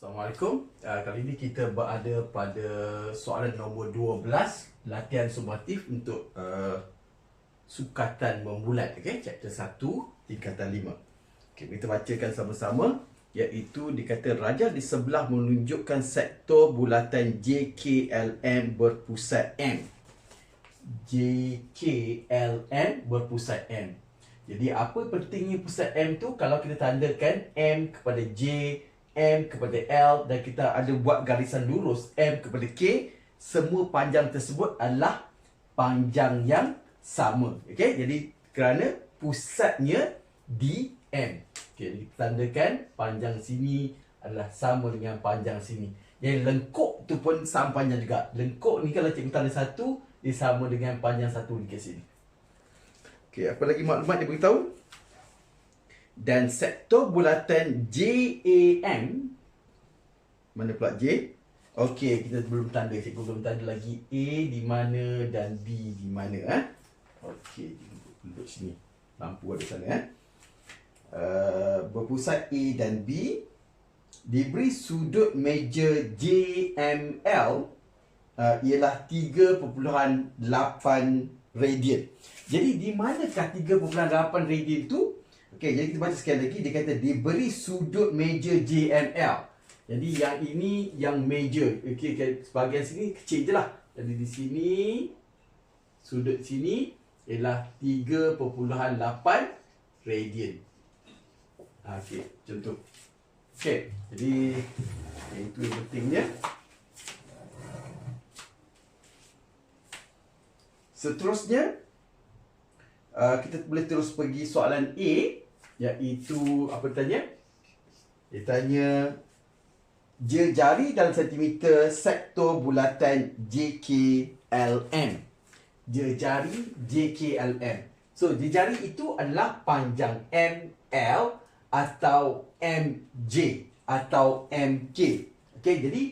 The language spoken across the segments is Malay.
Assalamualaikum. Uh, kali ini kita berada pada soalan nombor 12, latihan sumatif untuk uh, sukatan membulat, okey, chapter 1, tingkatan 5. Okey, kita bacakan sama-sama iaitu dikata raja di sebelah menunjukkan sektor bulatan JKLM berpusat M. JKLM berpusat M. Jadi apa pentingnya pusat M tu kalau kita tandakan M kepada J M kepada L dan kita ada buat garisan lurus M kepada K semua panjang tersebut adalah panjang yang sama. Okey jadi kerana pusatnya di M. Okey kita tandakan panjang sini adalah sama dengan panjang sini. Yang lengkuk tu pun sama panjang juga. Lengkuk ni kalau cikgu tanda satu dia sama dengan panjang satu di sini. Okey apa lagi maklumat dia beritahu dan sektor bulatan JAM mana pula J? Okey, kita belum tanda. Cikgu belum tanda lagi A di mana dan B di mana. Eh? Okey, duduk sini. Lampu ada sana. Eh? Uh, berpusat A dan B diberi sudut meja JML uh, ialah 3.8 radian. Jadi di manakah 3.8 radian tu? Okey, jadi kita baca sekali lagi dia kata diberi sudut meja JML. Jadi yang ini yang meja. Okey, sebahagian sini kecil je lah. Jadi di sini sudut sini ialah 3.8 radian. Ha, okey, contoh. Okey, jadi itu yang pentingnya. Seterusnya uh, kita boleh terus pergi soalan A iaitu apa tanya? Dia tanya jari dalam sentimeter sektor bulatan JKLM. Jari JKLM. So, jari itu adalah panjang ML atau MJ atau MK. Okey, jadi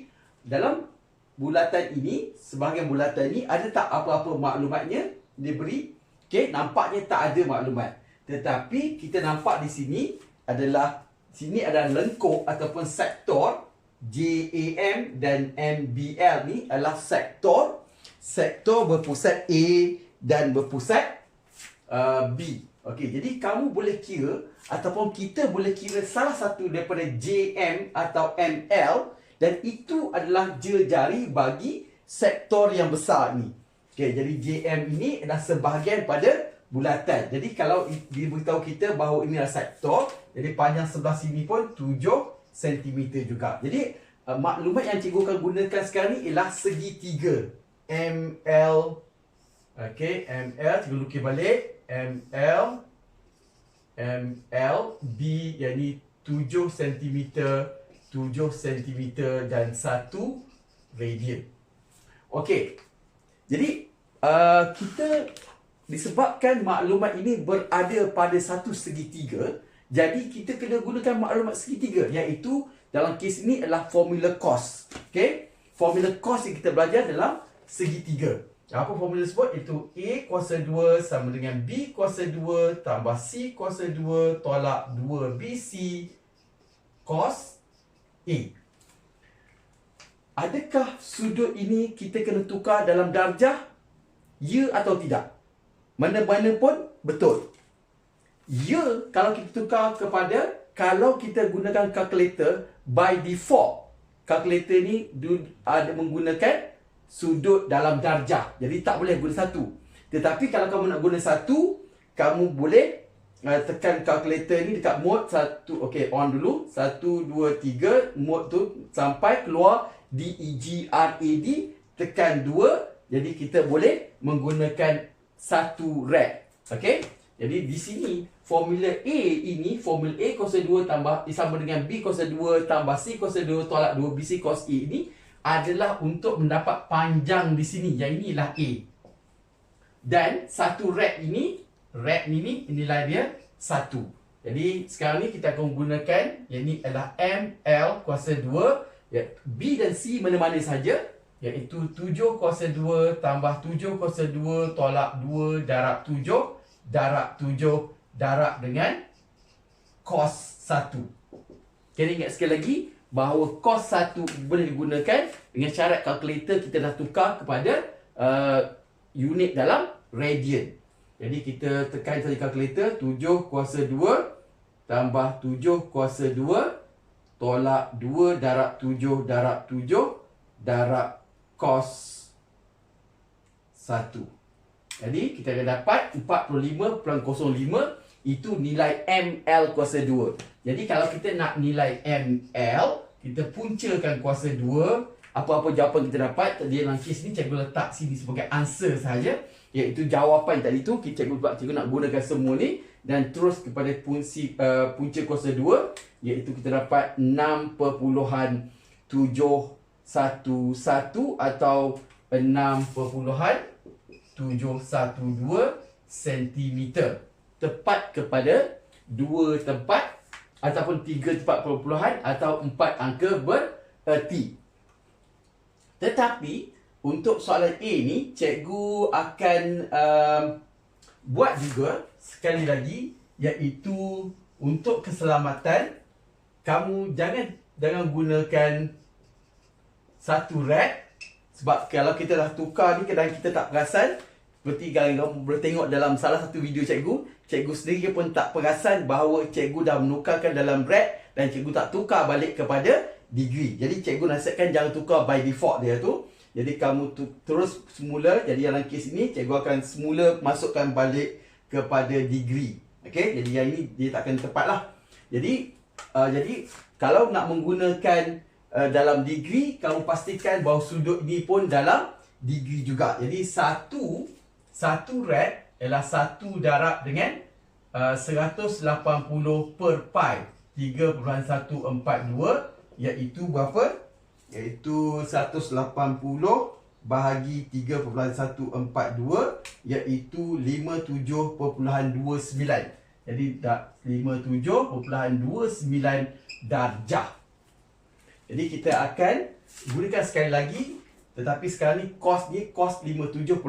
dalam bulatan ini, sebahagian bulatan ini ada tak apa-apa maklumatnya diberi? Okey, nampaknya tak ada maklumat. Tetapi kita nampak di sini adalah sini adalah lengkuk ataupun sektor JAM dan MBL ni adalah sektor sektor berpusat A dan berpusat uh, B. Okey, jadi kamu boleh kira ataupun kita boleh kira salah satu daripada JM atau ML dan itu adalah jari bagi sektor yang besar ni. Okey, jadi JM ini adalah sebahagian pada bulatan. Jadi kalau diberitahu kita bahawa ini adalah sektor, jadi panjang sebelah sini pun 7 cm juga. Jadi uh, maklumat yang cikgu akan gunakan sekarang ni ialah segitiga. ML Okey, ML cikgu lukis balik. ML ML B yang ni 7 cm 7 cm dan 1 radian. Okey. Jadi uh, kita disebabkan maklumat ini berada pada satu segitiga, jadi kita kena gunakan maklumat segitiga iaitu dalam kes ini adalah formula cos. Okey? Formula cos yang kita belajar dalam segitiga. Apa formula tersebut? Itu A kuasa 2 sama dengan B kuasa 2 tambah C kuasa 2 tolak 2BC cos A. Adakah sudut ini kita kena tukar dalam darjah? Ya atau tidak? Mana-mana pun betul. Ya, kalau kita tukar kepada kalau kita gunakan calculator by default, calculator ni ada menggunakan sudut dalam darjah. Jadi tak boleh guna satu. Tetapi kalau kamu nak guna satu, kamu boleh uh, tekan calculator ni dekat mode satu. Okey, on dulu. Satu, dua, tiga. Mode tu sampai keluar D-E-G-R-A-D. Tekan dua. Jadi kita boleh menggunakan satu rad. Okey? Jadi di sini formula A ini formula A kuasa 2 tambah sama dengan B kuasa 2 tambah C kuasa 2 tolak 2 BC cos A ini adalah untuk mendapat panjang di sini. Yang inilah A. Dan satu rad ini rad ini inilah dia satu. Jadi sekarang ni kita akan menggunakan yang ini adalah ML kuasa 2 ya B dan C mana-mana saja iaitu 7 kuasa 2 tambah 7 kuasa 2 tolak 2 darab 7 darab 7 darab dengan cos 1. Kita ingat sekali lagi bahawa kos satu boleh digunakan dengan syarat kalkulator kita dah tukar kepada uh, unit dalam radian. Jadi kita tekan saja kalkulator 7 kuasa 2 tambah 7 kuasa 2 tolak 2 darab 7 darab 7 darab cos 1. Jadi kita akan dapat 45.05 itu nilai ML kuasa 2. Jadi kalau kita nak nilai ML, kita puncakan kuasa 2 apa-apa jawapan kita dapat dia dalam kes ni cikgu letak sini sebagai answer saja iaitu jawapan tadi tu cikgu buat cikgu nak gunakan semua ni dan terus kepada punci uh, punca kuasa 2 iaitu kita dapat 6.711 atau 6.712 cm tepat kepada dua tempat ataupun tiga tempat perpuluhan atau empat angka bererti. Tetapi untuk soalan A ni cikgu akan um, buat juga sekali lagi iaitu untuk keselamatan kamu jangan jangan gunakan satu rad sebab kalau kita dah tukar ni kadang kita tak perasan seperti kalau boleh tengok dalam salah satu video cikgu cikgu sendiri pun tak perasan bahawa cikgu dah menukarkan dalam rad dan cikgu tak tukar balik kepada degree. Jadi cikgu nasihatkan jangan tukar by default dia tu. Jadi kamu tu, terus semula jadi dalam kes ini cikgu akan semula masukkan balik kepada degree. Okey, jadi yang ini dia takkan tepat lah. Jadi uh, jadi kalau nak menggunakan uh, dalam degree kamu pastikan bahawa sudut ini pun dalam degree juga. Jadi satu satu rad ialah satu darab dengan uh, 180 per pi 3.142 iaitu berapa? Iaitu 180 bahagi 3.142 iaitu 57.29. Jadi 57.29 darjah. Jadi kita akan gunakan sekali lagi tetapi sekarang ni kos ni kos 57.29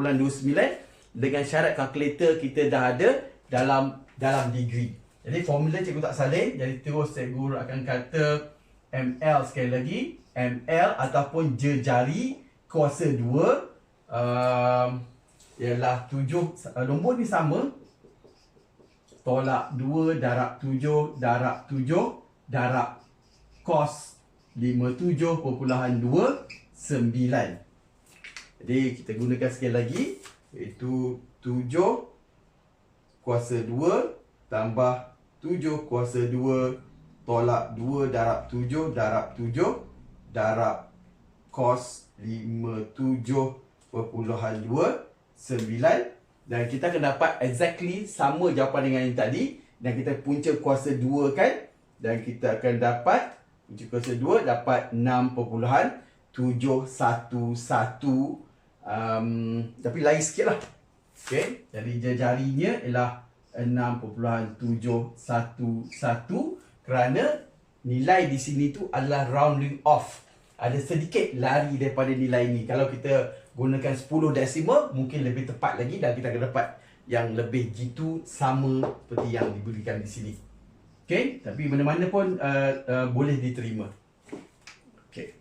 dengan syarat kalkulator kita dah ada dalam dalam degree. Jadi formula cikgu tak salin jadi terus cikgu akan kata ml sekali lagi ml ataupun jejari kuasa 2 um, ialah 7 uh, nombor ni sama tolak 2 darab 7 darab 7 darab cos 57.29 jadi kita gunakan sekali lagi. Iaitu 7 kuasa 2 tambah 7 kuasa 2 tolak 2 darab 7 darab 7 darab cos 57.29 dan kita akan dapat exactly sama jawapan dengan yang tadi. Dan kita punca kuasa 2 kan? Dan kita akan dapat punca kuasa 2 dapat 6.711 um, tapi lain sikit lah okay. jadi jarinya ialah 6.711 kerana nilai di sini tu adalah rounding off. Ada sedikit lari daripada nilai ni. Kalau kita gunakan 10 desimal, mungkin lebih tepat lagi dan kita akan dapat yang lebih jitu sama seperti yang diberikan di sini. Okay, tapi mana-mana pun uh, uh, boleh diterima. Okay.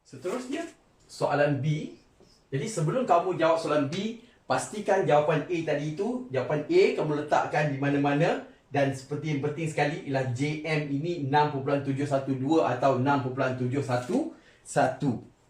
Seterusnya, soalan B. Jadi sebelum kamu jawab soalan B, pastikan jawapan A tadi itu, jawapan A kamu letakkan di mana-mana dan seperti yang penting sekali ialah JM ini 6.712 atau 6.711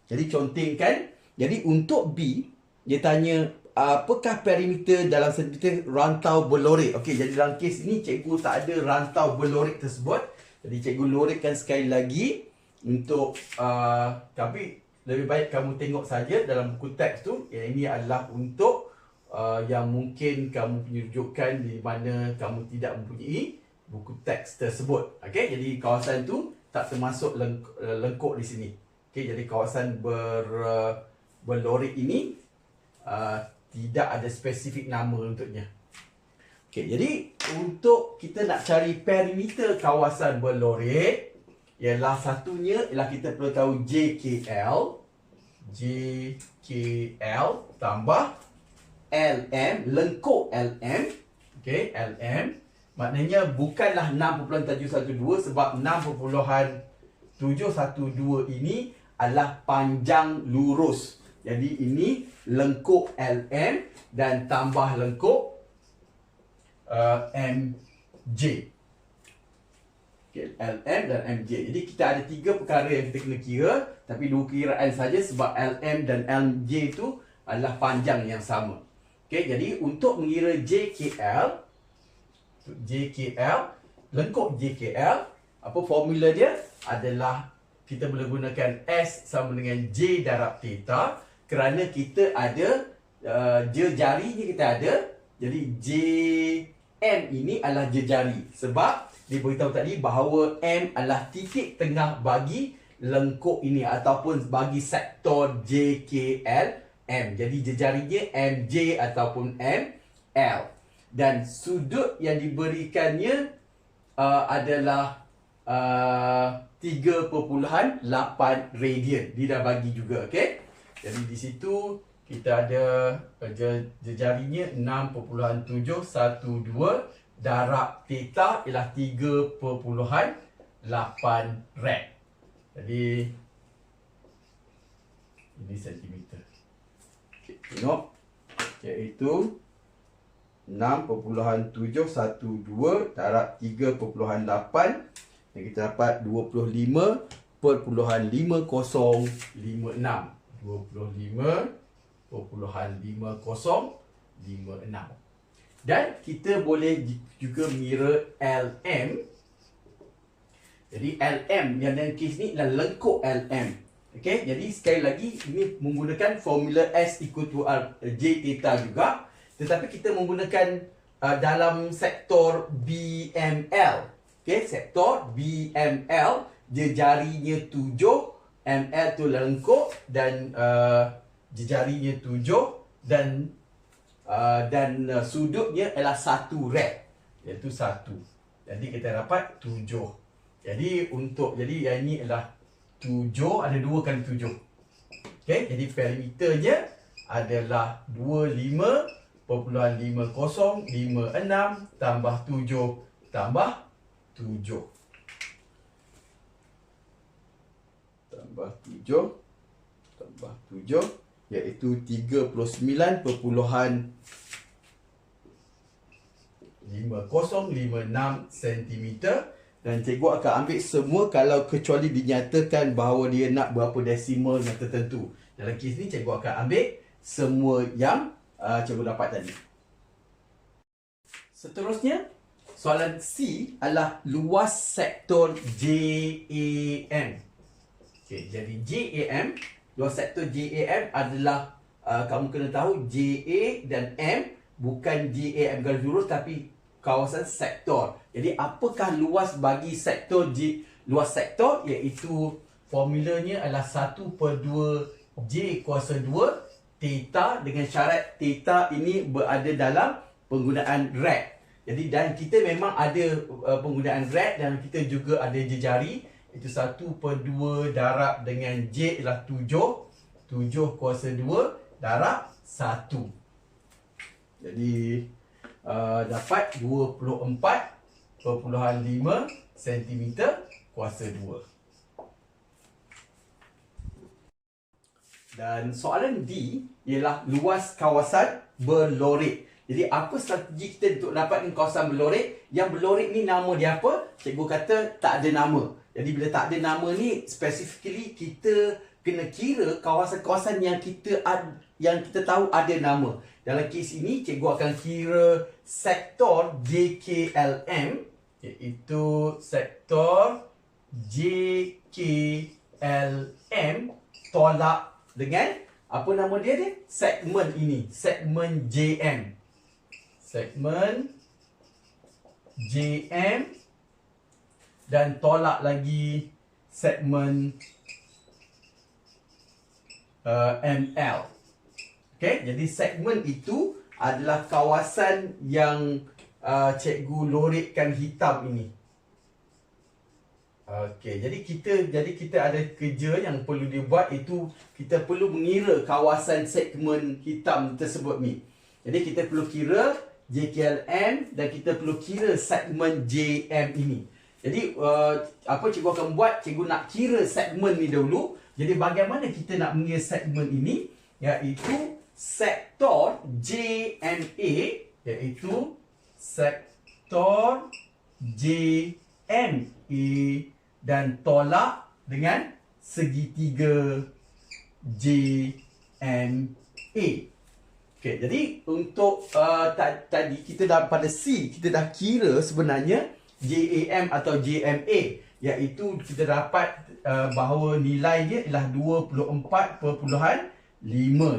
jadi contengkan jadi untuk B dia tanya apakah perimeter dalam sentimeter rantau berlorik okey jadi dalam kes ini cikgu tak ada rantau berlorik tersebut jadi cikgu lorekkan sekali lagi untuk uh, tapi lebih baik kamu tengok saja dalam buku teks tu yang ini adalah untuk uh, yang mungkin kamu punya rujukan di mana kamu tidak mempunyai buku teks tersebut. Okey, jadi kawasan tu tak termasuk leng lengkuk di sini. Okey, jadi kawasan ber uh, berlorik ini uh, tidak ada spesifik nama untuknya. Okey, jadi untuk kita nak cari perimeter kawasan berlorik ialah satunya ialah kita perlu tahu JKL JKL tambah LM lengkuk LM okey LM Maknanya bukanlah 6.712 sebab 6.712 ini adalah panjang lurus. Jadi ini lengkuk LM dan tambah lengkuk uh, MJ. Okay, LM dan MJ. Jadi kita ada tiga perkara yang kita kena kira tapi dua kiraan saja sebab LM dan MJ itu adalah panjang yang sama. Okay, jadi untuk mengira JKL JKL lengkuk JKL apa formula dia adalah kita boleh gunakan S sama dengan J darab theta kerana kita ada uh, jari ni kita ada jadi J M ini adalah jari sebab dia beritahu tadi bahawa M adalah titik tengah bagi lengkuk ini ataupun bagi sektor JKL M jadi jarinya MJ ataupun ML dan sudut yang diberikannya uh, adalah uh, 3.8 radian. Dia dah bagi juga, okey. Jadi di situ kita ada uh, jejarinya 6.712 darab theta ialah 3.8 rad. Jadi ini sentimeter. Okay, tengok. Iaitu 6.712 darab 3.8 yang kita dapat 25.5056 25.5056 dan kita boleh juga mengira LM jadi LM yang dalam kes ni adalah lengkuk LM Okay, jadi sekali lagi ini menggunakan formula S equal to R, eh, J theta juga. Tetapi kita menggunakan uh, dalam sektor BML okay, sektor BML dia jarinya 7 ML tu lengkuk dan uh, jejarinya tujuh dan uh, dan uh, sudutnya ialah satu rep iaitu satu. Jadi kita dapat tujuh. Jadi untuk jadi yang ini ialah tujuh ada dua kali tujuh. Okay, jadi perimeternya adalah 25.5056 tambah tujuh tambah tujuh. Tambah 7 tambah 7 iaitu 39.5056 cm dan cikgu akan ambil semua kalau kecuali dinyatakan bahawa dia nak berapa desimal yang tertentu. Dalam kes ni cikgu akan ambil semua yang uh, cikgu dapat tadi. Seterusnya, soalan C adalah luas sektor JAM. Okay, jadi JAM, luas sektor JAM adalah uh, kamu kena tahu JA dan M bukan JAM garis lurus tapi kawasan sektor. Jadi apakah luas bagi sektor J luas sektor iaitu formulanya adalah 1 per 2 J kuasa 2 theta dengan syarat theta ini berada dalam penggunaan rad. Jadi dan kita memang ada uh, penggunaan rad dan kita juga ada jejari itu 1 per 2 darab dengan J ialah 7 7 kuasa 2 darab 1 Jadi uh, dapat 24.5 cm kuasa 2 Dan soalan D ialah luas kawasan berlorik. Jadi apa strategi kita untuk dapatkan kawasan berlorik? Yang berlorik ni nama dia apa? Cikgu kata tak ada nama. Jadi bila tak ada nama ni specifically kita kena kira kawasan-kawasan yang kita ad, yang kita tahu ada nama. Dalam kes ini cikgu akan kira sektor JKLM iaitu sektor JKLM tolak dengan apa nama dia ni? Segmen ini, segmen JM. Segmen JM dan tolak lagi segmen uh, ML. Okay, jadi segmen itu adalah kawasan yang uh, cikgu lorikkan hitam ini. Okey, jadi kita jadi kita ada kerja yang perlu dibuat itu kita perlu mengira kawasan segmen hitam tersebut ni. Jadi kita perlu kira JKLM dan kita perlu kira segmen JM ini. Jadi uh, apa cikgu akan buat? Cikgu nak kira segmen ni dahulu. Jadi bagaimana kita nak mengira segmen ini? Iaitu sektor JMA iaitu sektor JMA dan tolak dengan segitiga JMA. Okey, jadi untuk uh, tadi kita dah pada C kita dah kira sebenarnya JAM atau JMA iaitu kita dapat uh, bahawa nilai dia ialah 24.5.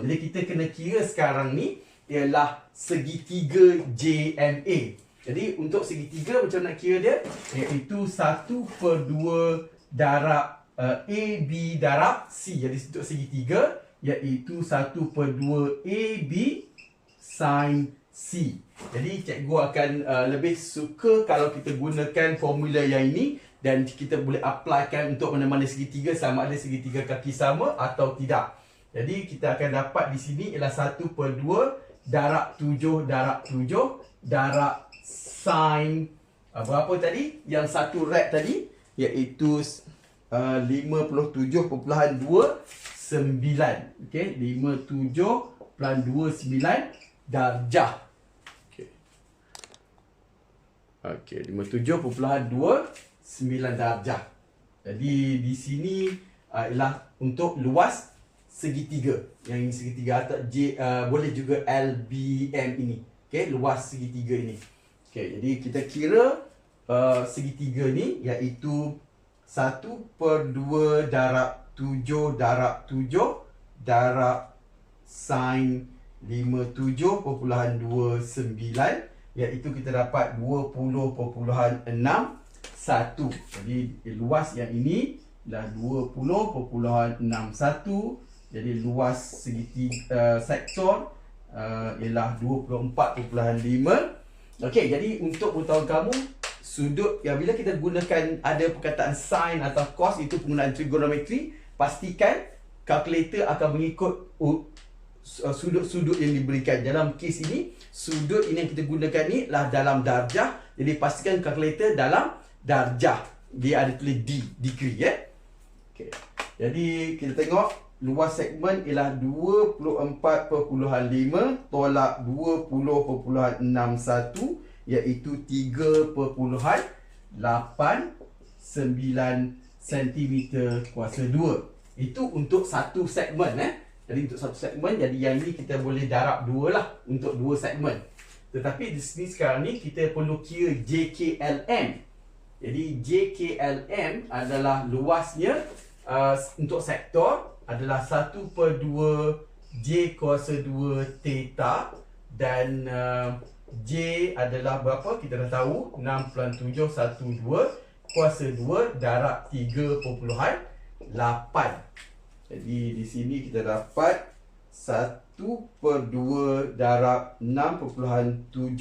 Jadi kita kena kira sekarang ni ialah segitiga JMA. Jadi untuk segitiga macam nak kira dia iaitu 1 per 2 darab uh, AB darab C. Jadi untuk segitiga iaitu 1 per 2 AB sin C. Jadi cikgu akan uh, lebih suka kalau kita gunakan formula yang ini dan kita boleh applykan untuk mana-mana segitiga sama ada segitiga kaki sama atau tidak. Jadi kita akan dapat di sini ialah 1 per 2 darab 7 darab 7 darab sin uh, berapa tadi? Yang satu rad tadi iaitu uh, 57.29 9. Okey, 57 plus 29 darjah. Okey. Okey, 57.29 darjah. Jadi di sini uh, ialah untuk luas segitiga. Yang ini segitiga atau J uh, boleh juga LBM ini. Okey, luas segitiga ini. Okey, jadi kita kira uh, segitiga ni iaitu 1 per 2 darab 7 darab 7 darab sin 57.29 iaitu kita dapat 20.61 jadi luas yang ini adalah 20.61 jadi luas segitiga uh, sektor uh, ialah 24.5 okey jadi untuk pengetahuan kamu sudut yang bila kita gunakan ada perkataan sin atau cos itu penggunaan trigonometri pastikan kalkulator akan mengikut sudut-sudut yang diberikan. Dalam kes ini, sudut ini yang kita gunakan ni lah dalam darjah. Jadi pastikan kalkulator dalam darjah. Dia ada tulis D, degree ya. Okay. Jadi kita tengok luas segmen ialah 24.5 tolak 20.61 iaitu 3.89 cm kuasa 2. Itu untuk satu segmen eh. Jadi untuk satu segmen jadi yang ini kita boleh darab dua lah untuk dua segmen. Tetapi di sini sekarang ni kita perlu kira JKLM. Jadi JKLM adalah luasnya uh, untuk sektor adalah 1 per 2 J kuasa 2 theta dan uh, J adalah berapa? Kita dah tahu 6.712 kuasa 2 darab 3.8 Jadi di sini kita dapat 1 per 2 darab 6.712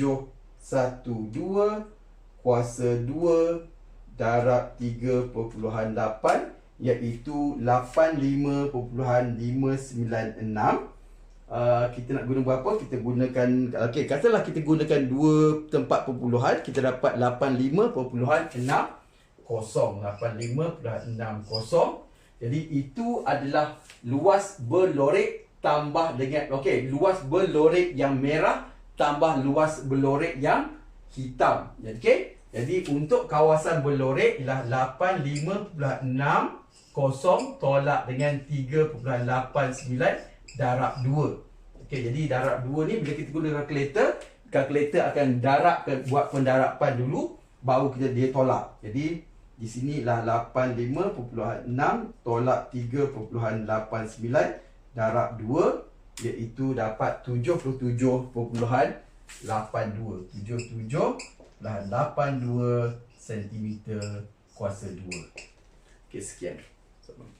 kuasa 2 darab 3.8 iaitu 85.596 uh, kita nak guna berapa kita gunakan okey katalah kita gunakan 2 tempat perpuluhan kita dapat 85.6 085.60 jadi itu adalah luas berlorek tambah dengan okey luas berlorek yang merah tambah luas berlorek yang hitam. Okey? Jadi untuk kawasan berlorek ialah 85.60 tolak dengan 3.89 darab 2 okey jadi darab 2 ni bila kita guna kalkulator kalkulator akan darab buat pendarapan dulu baru kita dia tolak. Jadi di sini lah 85.6 tolak 3.89 darab 2 iaitu dapat 77.82 77.82 cm kuasa 2 Okey sekian. Assalamualaikum.